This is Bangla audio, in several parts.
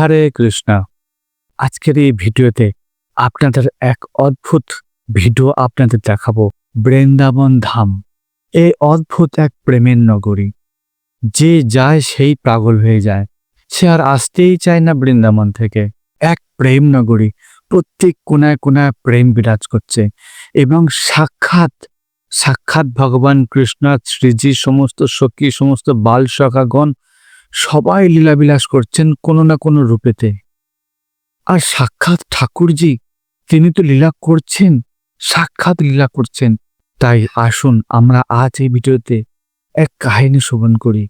হরে কৃষ্ণ। আজকের এই ভিডিওতে আপনাদের এক অদ্ভুত ভিডিও আপনাদের দেখাবো, বৃন্দাবন ধাম। এই অদ্ভুত এক প্রেমের নগরী। যে যায় সেই পাগল হয়ে যায়। সে আর আসতেই চায় না বৃন্দাবন থেকে। এক প্রেম নগরী। প্রত্যেক কোনায় কোনায় প্রেম বিরাজ করছে। এবং সাক্ষাৎ সাক্ষাৎ ভগবান কৃষ্ণ শ্রীজি সমস্ত সখী, সমস্ত বাল সখাগণ সবাই লীলাবিলাস করছেন কোনো না কোনো রূপেতে। আর সাক্ষাৎ ঠাকুরজি, তিনি তো লীলা করছেন, সাক্ষাৎ লীলা করছেন। তাই আসুন আমরা আজ এই ভিডিওতে এক কাহিনী শ্রবণ করি।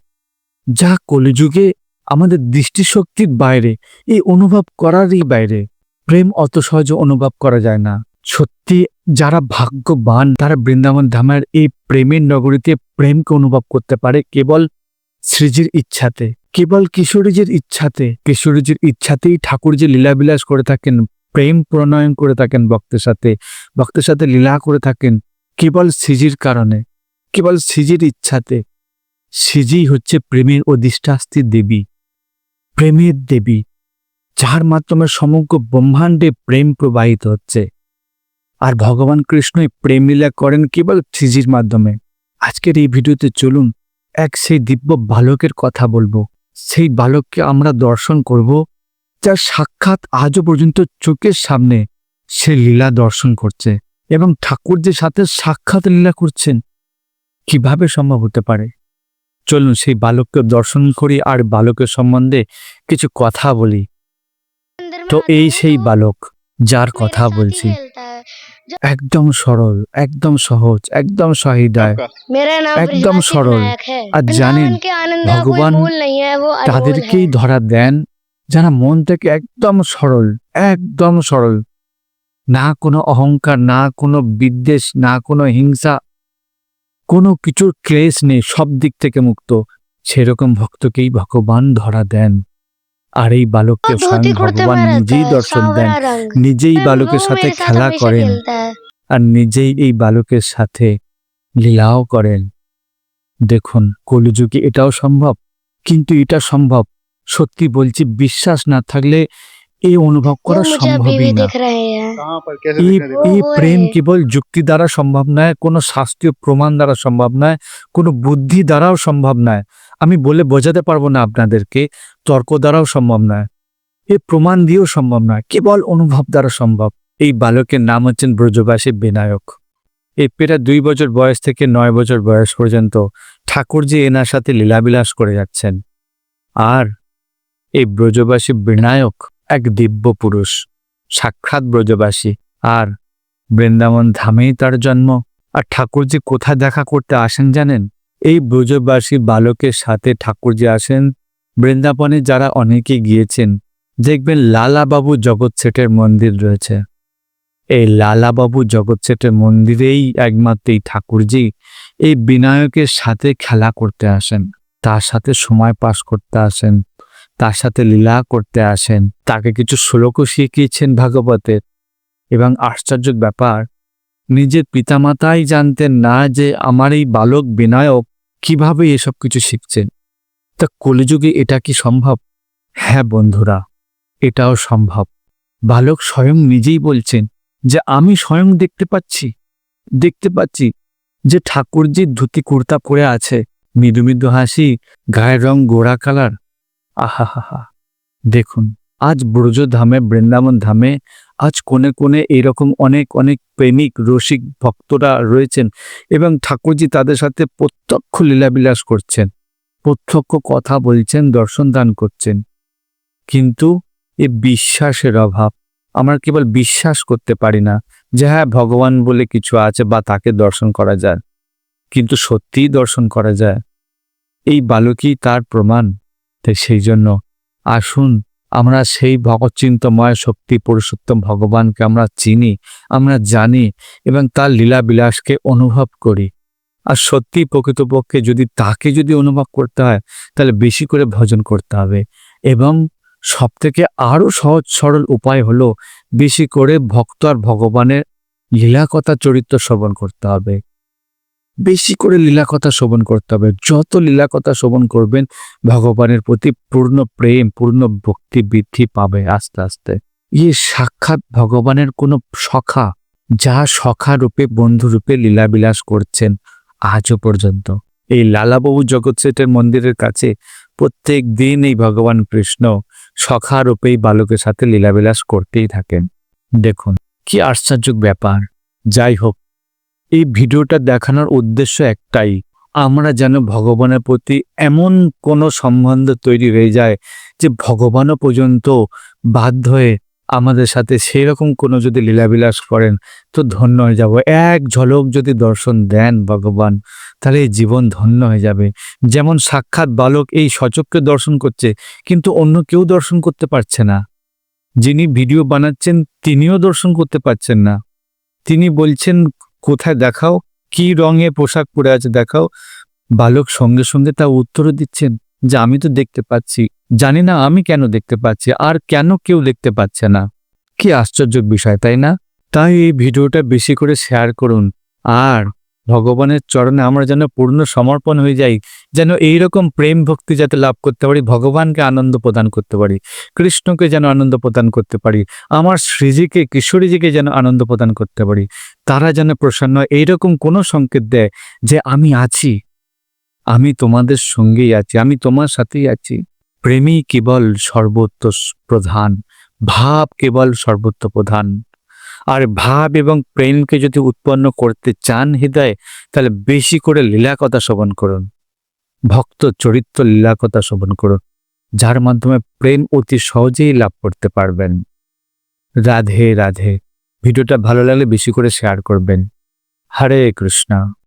যা কলিযুগে আমাদের দৃষ্টিশক্তির বাইরে, এই অনুভব করারই বাইরে। প্রেম অত সহজে অনুভব করা যায় না। সত্যি, যারা ভাগ্যবান, তারা বৃন্দাবন ধামের এই প্রেমের নগরীতে প্রেমকে অনুভব করতে পারে কেবল শ্রীজির ইচ্ছাতে। কেবল কিশোরীজির ইচ্ছাতে। কিশোরীজির ইচ্ছাতেই ঠাকুর যে লীলাবিলাস করে থাকেন, প্রেম প্রণয়ন করে থাকেন ভক্তের সাথে ভক্তের সাথে লীলা করে থাকেন, কেবল সিজির কারণে, কেবল সিজির ইচ্ছাতে। সিজি হচ্ছে প্রেমের অধিষ্ঠাস্তি দেবী, প্রেমের দেবী, যার মাধ্যমে সমগ্র ব্রহ্মাণ্ডে প্রেম প্রবাহিত হচ্ছে। আর ভগবান কৃষ্ণই প্রেম লীলা করেন কেবল সিজির মাধ্যমে। আজকের এই ভিডিওতে চলুন এক সেই দিব্য বালকের কথা বলব। সেই বালককে আমরা দর্শন করব, যার সাক্ষাৎ আজও পর্যন্ত চোখের সামনে সে লীলা দর্শন করছে এবং ঠাকুরদের সাথে সাক্ষাৎ লীলা করছেন, কীভাবে সম্ভব হতে পারে? চলুন সেই বালককে দর্শন করি আর বালকের সম্বন্ধে কিছু কথা বলি। তো এই সেই বালক, যার কথা বলছি। একদম সরল একদম সহজ একদম সহিদায় একদম সরল। আর জানেন ভগবান তাদেরকেই ধরা দেন যারা মন থেকে একদম সরল একদম সরল। না কোনো অহংকার না কোনো বিদ্বেষ না কোনো হিংসা কোনো কিছুর ক্লেশ নেই সব দিক থেকে মুক্ত। সেরকম ভক্তকেই ভগবান ধরা দেন। আর এই বালককে স্বয়ং ভগবান নিজেই দর্শন দেন। নিজেই বালকের সাথে খেলা করেন আর নিজেই এই বালকের সাথে লীলাও করেন। দেখুন কলিযুগে এটাও সম্ভব? কিন্তু এটা সম্ভব? সত্যি বলছি বিশ্বাস না থাকলে এই অনুভব করা সম্ভবই না। এই প্রেম কেবল যুক্তি দ্বারা সম্ভব নয় কোনো শাস্ত্রীয় প্রমাণ দ্বারা সম্ভব নয় কোনো বুদ্ধি দ্বারাও সম্ভব নয় আমি বলে বোঝাতে পারব না আপনাদেরকে তর্ক দ্বারাও সম্ভব নয় এ প্রমাণ দিয়েও সম্ভব নয় কেবল অনুভব দ্বারা সম্ভব এই বালকের নাম হচ্ছেন ব্রজবাসী বিনায়ক এ পেটা দুই বছর বয়স থেকে নয় বছর বয়স পর্যন্ত ঠাকুরজি এনার সাথে লীলাবিলাস করে যাচ্ছেন আর এই ব্রজবাসী বিনায়ক এক দিব্য পুরুষ, সাক্ষাৎ ব্রজবাসী। আর বৃন্দাবন ধামেই তার জন্ম। আর ঠাকুরজি কোথায় দেখা করতে আসেন জানেন? এই ব্রজবাসী বালকের সাথে ঠাকুরজি আসেন। বৃন্দাবনে যারা অনেকে গিয়েছেন, দেখবেন লালাবাবু জগৎ সেটের মন্দির রয়েছে। এই লালাবাবু জগৎ সেটের মন্দিরেই একমাত্র এই ঠাকুরজি এই বিনায়কের সাথে খেলা করতে আসেন। তার সাথে সময় পাস করতে আসেন। তার সাথে লীলা করতে আসেন। তাকে কিছু শ্লোকও শিখিয়েছেন ভাগবতের এবং আশ্চর্য ব্যাপার, নিজের পিতামাতাই জানতেন না যে আমার এই বালক বিনায়ক কীভাবে এসব কিছু শিখছেন তা কলিযুগে এটা কি সম্ভব? হ্যাঁ বন্ধুরা, এটাও সম্ভব। বালক স্বয়ং নিজেই বলছেন যে, আমি স্বয়ং দেখতে পাচ্ছি দেখতে পাচ্ছি যে ঠাকুরজি ধুতি কুর্তা পরে আছে। মৃদু মৃদু হাসি, গায়ের রং গোড়া কালার। আহা হা হা দেখুন, আজ ব্রজ ধামে বৃন্দাবন ধামে, আজ কোণে কোণে এরকম অনেক অনেক প্রেমিক, রসিক ভক্তরা রয়েছেন এবং ঠাকুরজি তাদের সাথে প্রত্যক্ষ লীলাবিলাস করছেন, প্রত্যক্ষ কথা বলছেন, দর্শন দান করছেন। কিন্তু এ বিশ্বাসের অভাব, আমরা কেবল বিশ্বাস করতে পারি না যে হ্যাঁ ভগবান বলে কিছু আছে বা তাকে দর্শন করা যায়। কিন্তু সত্যিই দর্শন করা যায়। এই বালকই তার প্রমাণ। তাই সেই জন্য আসুন, আমরা সেই ভগৎচিন্তময় শক্তি পুরুষোত্তম ভগবানকে আমরা চিনি, আমরা জানি এবং তার লীলা বিলাসকে অনুভব করি। আর সত্যি প্রকৃতপক্ষে যদি তাকে যদি অনুভব করতে হয়, তাহলে বেশি করে ভজন করতে হবে। এবং সব থেকে আরও সহজ সরল উপায় হলো, বেশি করে ভক্ত আর ভগবানের লীলাকথা চরিত্র শ্রবণ করতে হবে। বেশি করে লীলা কথা শোভন করতে হবে। যত লীলা কথা শোভন করবেন, ভগবানের প্রতি পূর্ণ প্রেম, পূর্ণ ভক্তি বৃদ্ধি পাবে আস্তে আস্তে। ইয়ে সাক্ষাৎ ভগবানের কোনো সখা, যা সখা রূপে, বন্ধু রূপে লীলাবিলাস করছেন আজও পর্যন্ত। এই লালাবাবু জগৎ সেটের মন্দিরের কাছে প্রত্যেক দিন এই ভগবান কৃষ্ণ সখা রূপেই বালকের সাথে লীলাবিলাস করতেই থাকেন। দেখুন, কি আশ্চর্য ব্যাপার। যাই হোক এই ভিডিওটা দেখানোর উদ্দেশ্য একটাই, আমরা যেন ভগবানের প্রতি এমন কোনো সম্বন্ধ তৈরি হয়ে যায় যে ভগবানও পর্যন্ত বাধ্য হয়ে আমাদের সাথে সেই রকম কোনো যদি লীলাবিলাস করেন, তো ধন্য হয়ে যাব। এক ঝলক যদি দর্শন দেন ভগবান, তাহলে এই জীবন ধন্য হয়ে যাবে। যেমন সাক্ষাৎ বালক এই সচককে দর্শন করছে, কিন্তু অন্য কেউ দর্শন করতে পারছে না। যিনি ভিডিও বানাচ্ছেন, তিনিও দর্শন করতে পারছেন না। তিনি বলছেন কোথায় দেখাও? কি রঙে পোশাক পরে আছে দেখাও? বালক সঙ্গে সঙ্গে তা উত্তরও দিচ্ছেন, যে আমি তো দেখতে পাচ্ছি। জানি না আমি কেন দেখতে পাচ্ছি, আর কেন কেউ দেখতে পাচ্ছে না। কি আশ্চর্য বিষয়, তাই না? তাই এই ভিডিওটা বেশি করে শেয়ার করুন। আর ভগবানের চরণে আমরা যেন পূর্ণ সমর্পণ হয়ে যাই, যেন এই রকম প্রেম ভক্তি যাতে লাভ করতে পারি, ভগবানকে আনন্দ প্রদান করতে পারি, কৃষ্ণকে যেন আনন্দ প্রদান করতে পারি, আমার শ্রীজিকে, কিশোরীজিকে যেন আনন্দ প্রদান করতে পারি, তারা যেন প্রসন্ন। এইরকম কোনো সংকেত দেয় যে আমি আছি, আমি তোমাদের সঙ্গেই আছি, আমি তোমার সাথেই আছি প্রেমই কেবল সর্বোচ্চ প্রধান, ভাব কেবল সর্বোচ্চ প্রধান আর ভাব এবং প্রেমকে যদি উৎপন্ন করতে চান হৃদয়ে, তাহলে বেশি করে লীলা কথা শোভন করুন। ভক্ত চরিত্র লীলা কথা শোভন করুন, যার মাধ্যমে প্রেম অতি সহজেই লাভ করতে পারবেন। রাধে রাধে। ভিডিওটা ভালো লাগলে বেশি করে শেয়ার করবেন। হরে কৃষ্ণ।